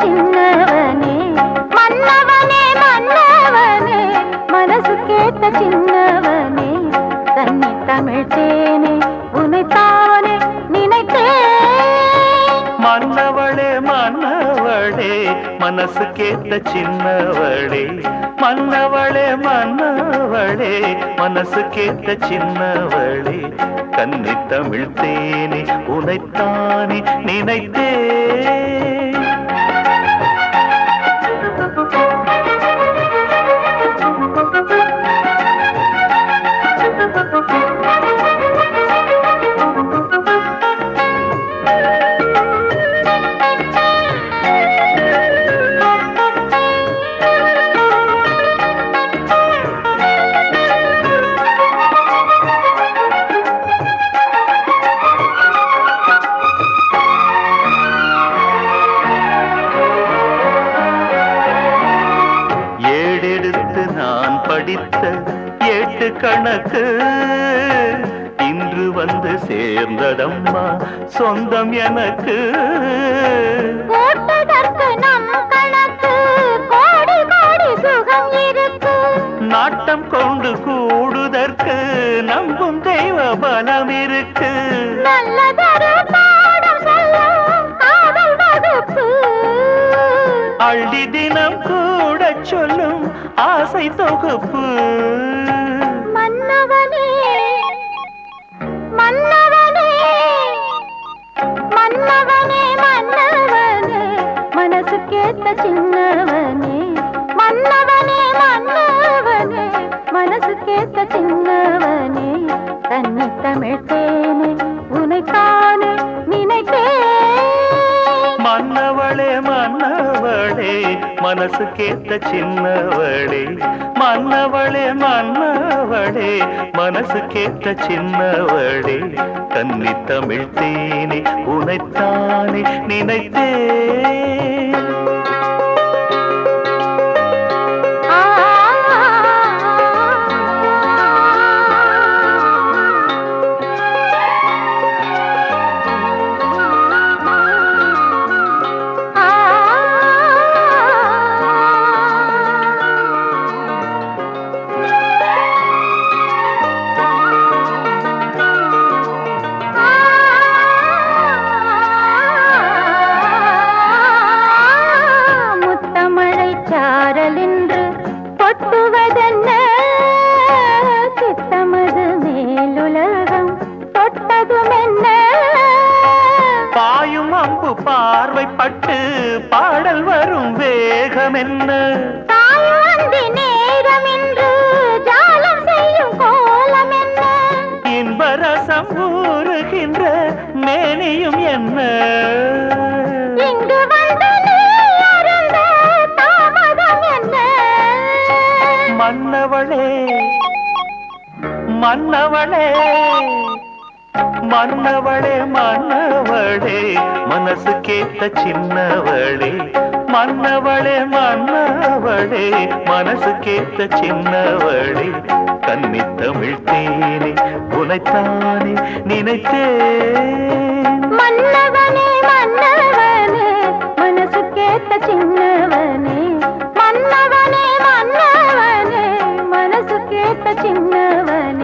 சின்னவனே. மன்னவனே மன்னவனே மனசு கேட்ட சின்னவனே. தண்ணி தமிழ் தேனே உனை தானே நினைத்தேன். மன்னவளே மன்னவளே மனசு கேட்ட சின்னவளே. மன்னவளே மன்னவளே மனசு கேட்ட சின்னவளே. கன்னி தமிழ் தேனே உனைத்தானே நினைத்தே படித்த ஏட்டு கணக்கு. இன்று வந்து சேர்ந்ததம்மா சொந்தம் எனக்கு. நாட்டம் கொண்டு கூடுதற்கு நம்பும் தெய்வ பலம் இருக்கு. அள்ளி தினம் கூட சொல்லும் ஆசை தொகுப்பு. மன்னவனே மன்னவனே மன்னவனே மன்னவனே மனசுக்கேத்த சின்னவனே. மன்னவனே மன்னவனே மனசுக்கேத்த சின்னவனே. தன்னை தமிழ்த்தேனே மனசு கேட்ட சின்னவளே மன்னவளே மன்னவளே மனசு கேட்ட சின்னவளே கன்னி தமிழ் தேனே உனைத்தானே நினைத்தே. சாரல் என்று கொட்டுவதென்ன சித்தமது மேலுலகம் தொட்டதும் என்ன பாயும் அம்பு பார்வைப்பட்டு பாடல் வரும் வேகம் என்ன தாயுந்தி நேரம் என்று ஜாலம் செய்யும் கோலம் என்ன இன்பரசம் ஊறுகின்ற மேனியும் என்ன? மன்னவளே மன்னவளே மன்னவளே மனசு கேத்த சின்னவளே. மன்னவளே மன்னவளே மனசு கேத்த சின்னவளே. கன்னி தமிழ் தேனே உனைத்தானே நினைத்தே மன்னவனே மன்னவனே மனசு கேத்த சின்னவனே. மன்னவனே மன்னவனே மனசு கேத்த சின்னவனே.